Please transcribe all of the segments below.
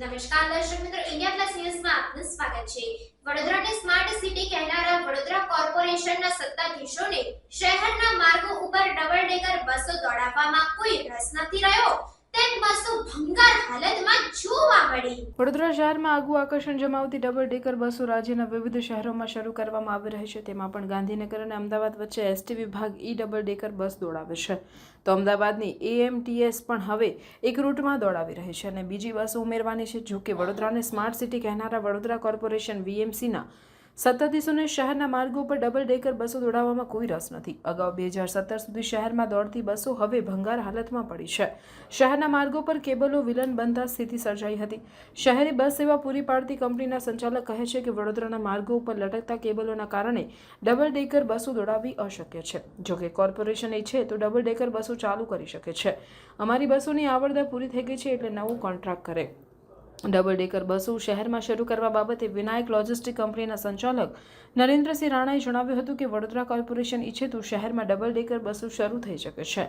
નમસ્કાર દર્શક મિત્રો ઇન્ડિયા પ્લસ ન્યૂઝમાં આપનું સ્વાગત છે. વડોદરાને સ્માર્ટ સિટી કહેનારા વડોદરા કોર્પોરેશનના સત્તાધીશોને શહેરના માર્ગો ઉપર ડબલ ડેકર બસો દોડાવવામાં કોઈ રસ નથી રહ્યો. વડોદરા શહેરમાં આગવું આકર્ષણ જમાવતી ડબલ ડેકર બસો રાજ્યના વિવિધ શહેરોમાં શરૂ કરવામાં આવી રહી છે. તેમાં પણ ગાંધીનગર અને અમદાવાદ વચ્ચે એસટી વિભાગ ઈ ડબલ ડેકર બસ દોડાવે છે. તો અમદાવાદની એએમટીએસ પણ હવે એક રૂટમાં દોડાવી રહી છે અને બીજી બસ ઉમેરવાની છે. જો કે વડોદરાને સ્માર્ટ સિટી કહેનારા વડોદરા કોર્પોરેશન વીએમસીના સત્તાધીશોને શહેરના માર્ગો પર ડબલ ડેકર બસો દોડાવવામાં કોઈ રસ નથી. અગાઉ બે હજાર સત્તર સુધી શહેરમાં દોડતી બસો હવે ભંગાર હાલતમાં પડી છે. શહેરના માર્ગો પર કેબલો, વિલન બનતા સ્થિતિ સર્જાઈ હતી. શહેરી બસ સેવા પૂરી પાડતી કંપનીના સંચાલક કહે છે કે વડોદરાના માર્ગો ઉપર લટકતા કેબલોના કારણે ડબલ ડેકર બસો દોડાવવી અશક્ય છે. જોકે કોર્પોરેશન છે તો ડબલ ડેકર બસો ચાલુ કરી શકે છે. અમારી બસોની આવડતા પૂરી થઈ ગઈ છે એટલે નવું કોન્ટ્રાક્ટ કરે. ડબલ ડેકર બસો શહેરમાં શરૂ કરવા બાબતે વિનાયક લોજિસ્ટિક કંપનીના સંચાલક નરેન્દ્રસિંહ રાણાએ જણાવ્યું હતું કે વડોદરા કોર્પોરેશન ઈચ્છે તો શહેરમાં ડબલ ડેકર બસો શરૂ થઈ શકે છે.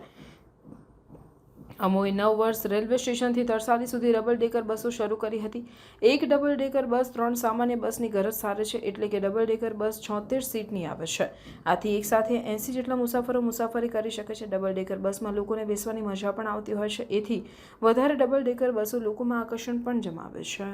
અમોએ નવ વર્ષ રેલવે સ્ટેશનથી તરસાલી સુધી ડબલ ડેકર બસો શરૂ કરી હતી. એક ડબલ ડેકર બસ ત્રણ સામાન્ય બસની ગરજ સારે છે એટલે કે ડબલ ડેકર બસ છોતેર સીટની આવે છે. આથી એકસાથે એંસી જેટલા મુસાફરો મુસાફરી કરી શકે છે. ડબલ ડેકર બસમાં લોકોને બેસવાની મજા પણ આવતી હોય છે. એથી વધારે ડબલ ડેકર બસો લોકોમાં આકર્ષણ પણ જમાવે છે.